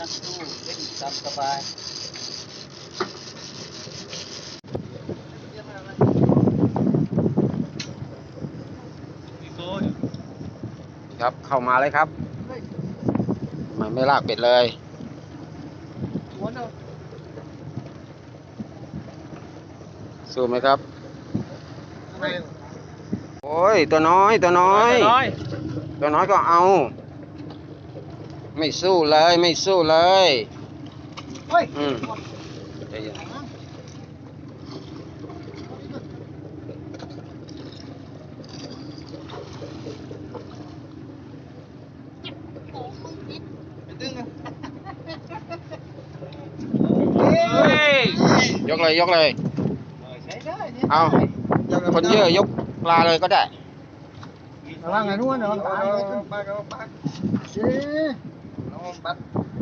นักสู้เล่นตามสบายครับเข้ามาเลยครับทำไมันไม่ลากเป็ดเลยสู้ไหมครับ โอ้ยตัวน้อยตัวน้อย ตัวน้อยก็เอา ไม่สู้เลยไม่สู้เลยเฮ้ยอืมใจเย็นยกเลยยกเลยใช้ได้เนี่ยเอาคนเยอะยกปลาเลยก็ได้ระวังไอ้นู้ นเ